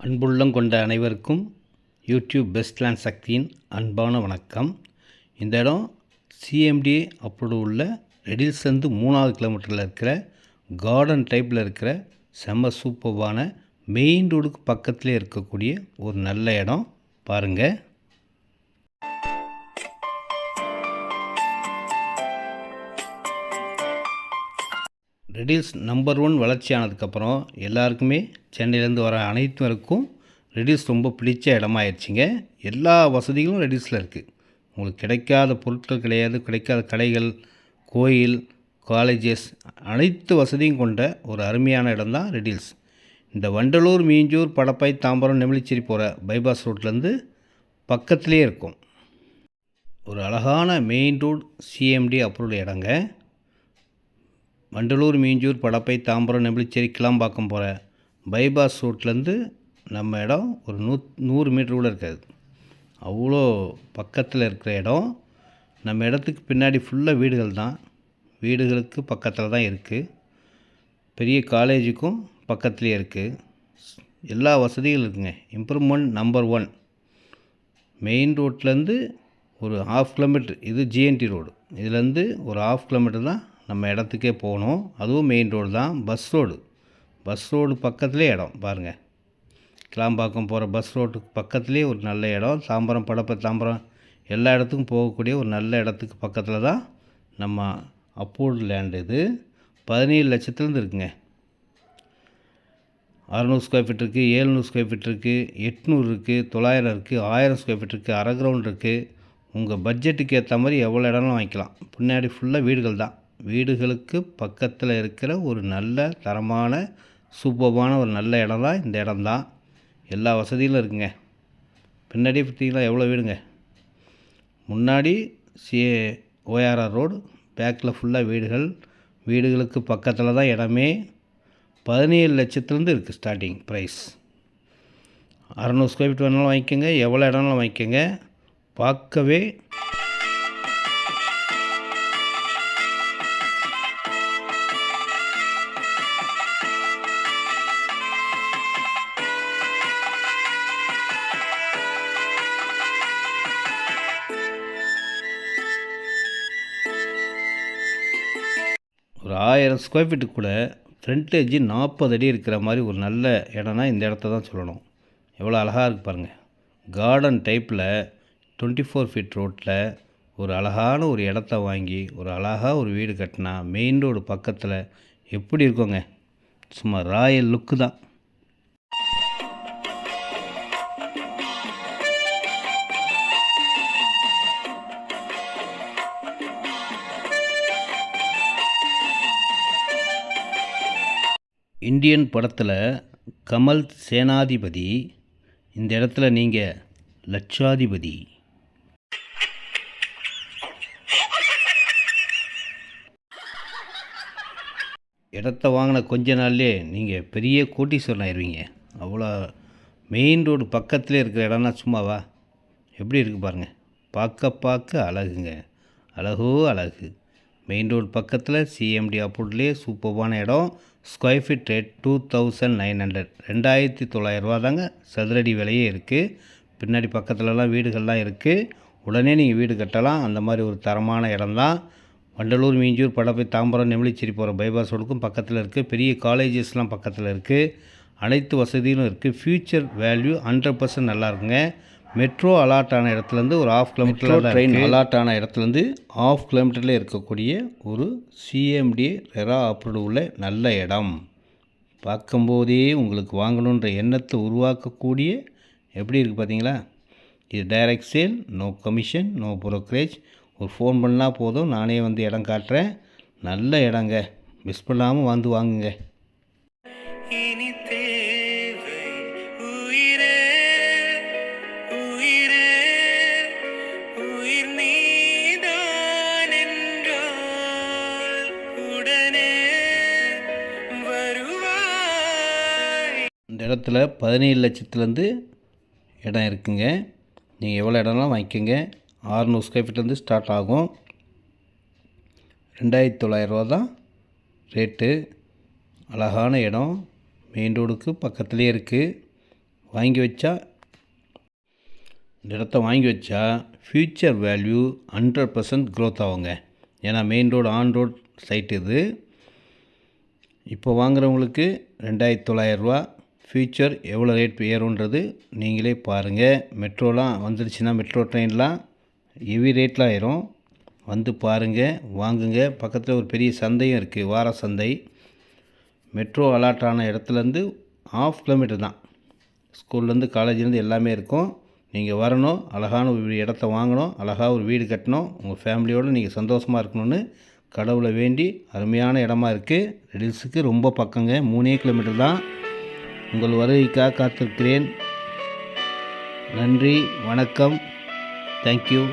அன்புள்ளம் கொண்ட அனைவருக்கும் யூடியூப் பெஸ்ட் லேண்ட் சக்தியின் அன்பான வணக்கம். இந்த இடம் சிஎம்டி அப்போது உள்ள ரெடில்ஸ்லேருந்து மூணாவது கிலோமீட்டரில் இருக்கிற கார்டன் டைப்பில் இருக்கிற செம்ம சூப்பர்வான மெயின் ரோடுக்கு பக்கத்திலே இருக்கக்கூடிய ஒரு நல்ல இடம். பாருங்கள் ரெடில்ஸ் நம்பர் ஒன் வளர்ச்சி ஆனதுக்கப்புறம் எல்லாருக்குமே சென்னையிலேருந்து வர அனைத்துவருக்கும் ரெடில்ஸ் ரொம்ப பிடிச்ச இடமாயிருச்சுங்க. எல்லா வசதிகளும் ரெடில்ஸில் இருக்குது உங்களுக்கு கிடைக்காத பொருட்கள் கிடையாது கிடைக்காத கடைகள் கோயில் காலேஜஸ் அனைத்து வசதியும் கொண்ட ஒரு அருமையான இடம் தான் ரெடில்ஸ் இந்த வண்டலூர் மீஞ்சூர் படப்பை தாம்பரம் நெமிலிச்சேரி போகிற பைபாஸ் ரோட்லேருந்து பக்கத்துலேயே இருக்கும். ஒரு அழகான மெயின் ரோடு சிஎம்டி அப்ரூவல் இடங்க. வண்டலூர் மீஞ்சூர் படப்பை தாம்பரம் நெம்பிளிச்சேரி கிளாம்பாக்கம் போகிற பைபாஸ் ரோட்லேருந்து நம்ம இடம் ஒரு நூ நூறு மீட்டர் கூட இருக்காது. அவ்வளோ பக்கத்தில் இருக்கிற இடம். நம்ம இடத்துக்கு பின்னாடி ஃபுல்லாக வீடுகள் தான் வீடுகளுக்கு பக்கத்தில் தான் இருக்குது பெரிய காலேஜுக்கும் பக்கத்துலேயே இருக்குது எல்லா வசதிகளும் இருக்குங்க. இம்ப்ரூவ்மெண்ட் நம்பர் ஒன் மெயின் ரோட்லேருந்து ஒரு ஹாஃப் கிலோமீட்டர் இது ஜிஎன்டி ரோடு இதுலேருந்து ஒரு ஹாஃப் கிலோமீட்டர் தான் நம்ம இடத்துக்கே போகணும். அதுவும் மெயின் ரோடு தான். பஸ் ரோடு பஸ் ரோடு பக்கத்துலேயே இடம் பாருங்கள் கிளாம்பாக்கம் போகிற பஸ் ரோட்டுக்கு பக்கத்துலேயே ஒரு நல்ல இடம். தாம்பரம் படப்பை தாம்பரம் எல்லா இடத்துக்கும் போகக்கூடிய ஒரு நல்ல இடத்துக்கு பக்கத்தில் தான் நம்ம அப்போல்டு லேண்ட் இது. பதினேழு லட்சத்துலேருந்து இருக்குங்க. அறநூறு ஸ்கொயர் ஃபீட் இருக்குது ஏழ்நூறு ஸ்கொயர் ஃபீட் இருக்குது எட்நூறு இருக்குது தொள்ளாயிரம் இருக்குது ஆயிரம் ஸ்கொயர் ஃபீட் இருக்குது அரை கிரவுண்ட் இருக்குது உங்கள் பட்ஜெட்டுக்கு ஏற்ற மாதிரி எவ்வளோ இடம்லாம் வாங்கிக்கலாம். பின்னாடி ஃபுல்லாக வீடுகள் தான். வீடுகளுக்கு பக்கத்தில் இருக்கிற ஒரு நல்ல தரமான சூப்பர்பான ஒரு நல்ல இடம் தான் இந்த இடம் தான் எல்லா வசதிகளும் இருக்குங்க. பின்னாடி பார்த்தீங்களா எவ்வளோ வீடுங்க? முன்னாடி சி ஓஆர்ஆர் ரோடு பேக்கில் ஃபுல்லாக வீடுகள். வீடுகளுக்கு பக்கத்தில் தான் இடமே. பதினேழு லட்சத்துலேருந்து இருக்குது ஸ்டார்டிங் ப்ரைஸ் அறநூறு ஸ்கொயர் ஃபீட் வேணாலும் வாங்கிக்கோங்க. எவ்வளோ இடம்னாலும் வாங்கிக்கோங்க. பார்க்கவே ஒரு ஆயிரம் ஸ்கொயர் ஃபீட்டு கூட ஃப்ரண்டேஜ் நாற்பது அடி இருக்கிற மாதிரி ஒரு நல்ல இடம்னா இந்த இடத்த தான் சொல்லணும். எவ்வளோ அழகாக இருக்கு பாருங்கள் கார்டன் டைப்பில் டுவெண்ட்டி ஃபோர் ஃபீட் ரோட்டில் ஒரு அழகான ஒரு இடத்த வாங்கி ஒரு அழகாக ஒரு வீடு கட்டினா மெயின் ரோடு பக்கத்தில் எப்படி இருக்குங்க? சும்மா ராயல் லுக்கு தான். இந்தியன் படத்தில் கமல் சேனாதிபதி இந்த இடத்துல நீங்கள் லட்சாதிபதி. இடத்த வாங்கின கொஞ்ச நாள்லே நீங்கள் பெரிய கோட்டீஸ்வரன் ஆயிடுவீங்க அவ்வளோ மெயின் ரோடு பக்கத்துலேயே இருக்கிற இடம்னா சும்மாவா? எப்படி இருக்குது பாருங்கள் பார்க்க பார்க்க அழகுங்க. அழகோ அழகு. மெயின் ரோடு பக்கத்தில் சிஎம்டி அப்ரூவ்ட்லேயே சூப்பர்வான இடம். Square feet rate two thousand nine hundred ரெண்டாயிரத்தி தொள்ளாயிரரூவா தாங்க சதுரடி விலையே இருக்குது பின்னாடி பக்கத்துலலாம் வீடுகள்லாம் இருக்குது உடனே நீங்கள் வீடு கட்டலாம். அந்த மாதிரி ஒரு தரமான இடம்தான். வண்டலூர் மீஞ்சூர் படப்பை தாம்பரம் நெமிலிச்சேரி போகிற பைபாஸ் ரோடுக்கும் பக்கத்தில் இருக்குது பெரிய காலேஜஸ்லாம் பக்கத்தில் இருக்குது அனைத்து வசதியும் இருக்குது ஃப்யூச்சர் வேல்யூ ஹண்ட்ரட் பர்சன்ட் நல்லா இருக்குங்க மெட்ரோ அலாட் ஆன இடத்துலேருந்து ஒரு ஆஃப் கிலோமீட்டர் ட்ரெயின் அலாட் ஆன இடத்துலேருந்து ஆஃப் கிலோமீட்டரில் இருக்கக்கூடிய ஒரு சிஎம்டி ரெரா அப்ரூவ்டு உள்ள நல்ல இடம். பார்க்கும்போதே உங்களுக்கு வாங்கணுன்ற எண்ணத்தை உருவாக்கக்கூடிய எப்படி இருக்குது பார்த்தீங்களா? இது direct sale no commission no brokerage ஒரு ஃபோன் பண்ணால் போதும். நானே வந்து இடம் காட்டுறேன். நல்ல இடங்க. மிஸ் பண்ணாமல் வந்து வாங்குங்க. இந்த இடத்துல பதினேழு லட்சத்துலேருந்து இடம் இருக்குங்க. நீங்கள் எவ்வளோ இடம்லாம் வாங்கிக்கோங்க. ஆறுநூறு ஸ்கொயர் ஃபீட்லேருந்து ஸ்டார்ட் ஆகும். ரெண்டாயிரத்தி தொள்ளாயிரரூவா தான் ரேட்டு அழகான இடம். மெயின் ரோடுக்கு பக்கத்துலேயே இருக்குது வாங்கி வச்சா இந்த இடத்த வாங்கி வச்சா future value hundred percent growth ஆகுங்க. ஏன்னா main road on road side இது. இப்போ வாங்குறவங்களுக்கு ரெண்டாயிரத்தி தொள்ளாயிரரூவா ஃப்யூச்சர் எவ்வளோ ரேட் ஏறுன்றது நீங்களே பாருங்கள் மெட்ரோலாம் வந்துடுச்சுன்னா மெட்ரோ ட்ரெயின்லாம் ஹெவி ரேட்டில் ஆயிரும் வந்து பாருங்கள் வாங்குங்க. பக்கத்தில் ஒரு பெரிய சந்தையும் இருக்குது வார சந்தை. மெட்ரோ அலாட் ஆன இடத்துலேருந்து ஆஃப் கிலோமீட்டர் தான். ஸ்கூல்லேருந்து காலேஜ்லேருந்து எல்லாமே இருக்கும். நீங்கள் வரணும் அழகான ஒரு இடத்த வாங்கணும் அழகாக ஒரு வீடு கட்டணும். உங்கள் ஃபேமிலியோடு நீங்கள் சந்தோஷமாக இருக்கணும்னு கடவுளை வேண்டி அருமையான இடமா இருக்குது ரெடில்ஸுக்கு ரொம்ப பக்கங்க மூணே கிலோமீட்டர் தான். உங்கள் வருகைக்காக காத்திருக்கிறேன். நன்றி வணக்கம். தேங்க்யூ